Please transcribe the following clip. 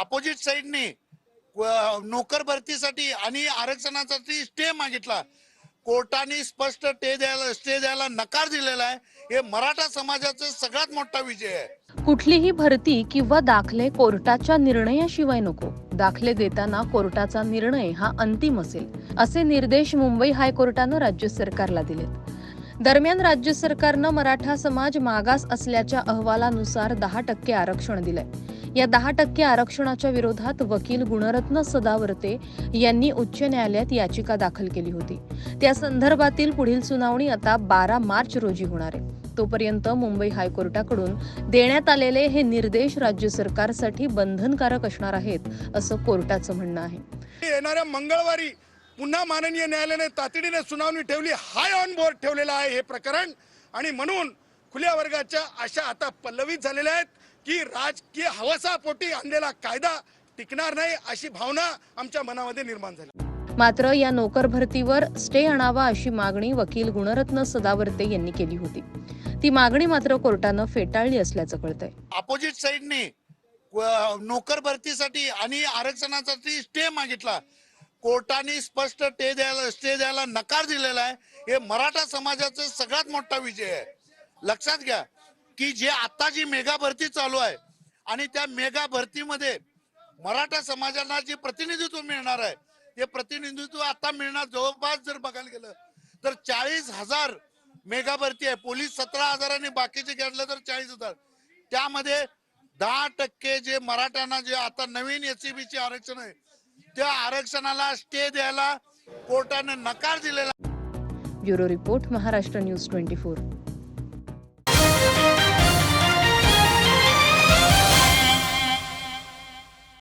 Opposite साईडने नोकर भरतीसाठी आणि आरक्षणासाठी स्टे मागितला. कोर्टाने स्पष्ट स्टे द्यायला स्टे द्यायला नकार दिलेला आहे. हे मराठा समाजाचा सगळ्यात मोठा विजय आहे. कुठलीही भरती किंवा दाखले कोर्टाच्या निर्णयाशिवाय नको. दाखले देताना कोर्टाचा निर्णय हा अंतिम असेल असे निर्देश मुंबई हायकोर्टानं राज्य सरकारला दिलेत. दरम्यान राज्य सरकारनं मराठा समाज मागास असल्याच्या अहवालानुसार दहा टक्के आरक्षण दिलंय. या दहा टक्के आरक्षणाच्या विरोधात वकील गुणरत्न सदावर्ते यांनी उच्च न्यायालयात याचिका दाखल केली होती. त्या संदर्भातील पुढील सुनावणी आता बारा मार्च रोजी होणार आहे. तोपर्यंत मुंबई हायकोर्टाकडून देण्यात आलेले हे निर्देश राज्य सरकारसाठी बंधनकारक असणार आहेत असं कोर्टाचं म्हणणं आहे. येणाऱ्या मंगळवारी पुन्हा माननीय न्यायालयाने तातडीने सुनावणी ठेवली हाय ऑन बोर्ड ठेवलेलं आहे हे प्रकरण. आणि म्हणून खुल्या वर्गाच्या आशा आता पल्लवित झालेल्या आहेत की राजकीय हवसापोटी आणलेला कायदा टिकणार नाही अशी भावना आमच्या मनामध्ये निर्माण झाली. मात्र या नोकर भरतीवर स्टे आणावा अशी मागणी वकील गुणरत्न सदावर्ते यांनी केली होती. ती मागणी मात्र कोर्टानं फेटाळली असल्याचं कळतंय. अपोजिट साईडने नोकर भरतीसाठी आणि आरक्षणासाठी स्टे मागितला. कोर्टाने स्पष्ट स्टे द्यायला स्टे द्यायला नकार दिलेला आहे. हे मराठा समाजाचा सगळ्यात मोठा विजय आहे. लक्षात घ्या की जे आता जी मेगा भरती चालू आहे आणि त्या मेगा भरतीमध्ये मराठा समाजाला जे प्रतिनिधित्व मिळणार आहे ते प्रतिनिधित्व आता मिळणार. जवळपास जर बघायला गेलं तर चाळीस हजार मेगा भरती आहे. पोलीस सतरा हजार आणि बाकीचे घेतलं तर चाळीस हजार. त्यामध्ये दहा टक्के जे मराठ्यांना जे आता नवीन एसीबी चे आरक्षण आहे त्या आरक्षणाला स्टे द्यायला कोर्टाने नकार दिलेला bureau report Maharashtra news twenty four.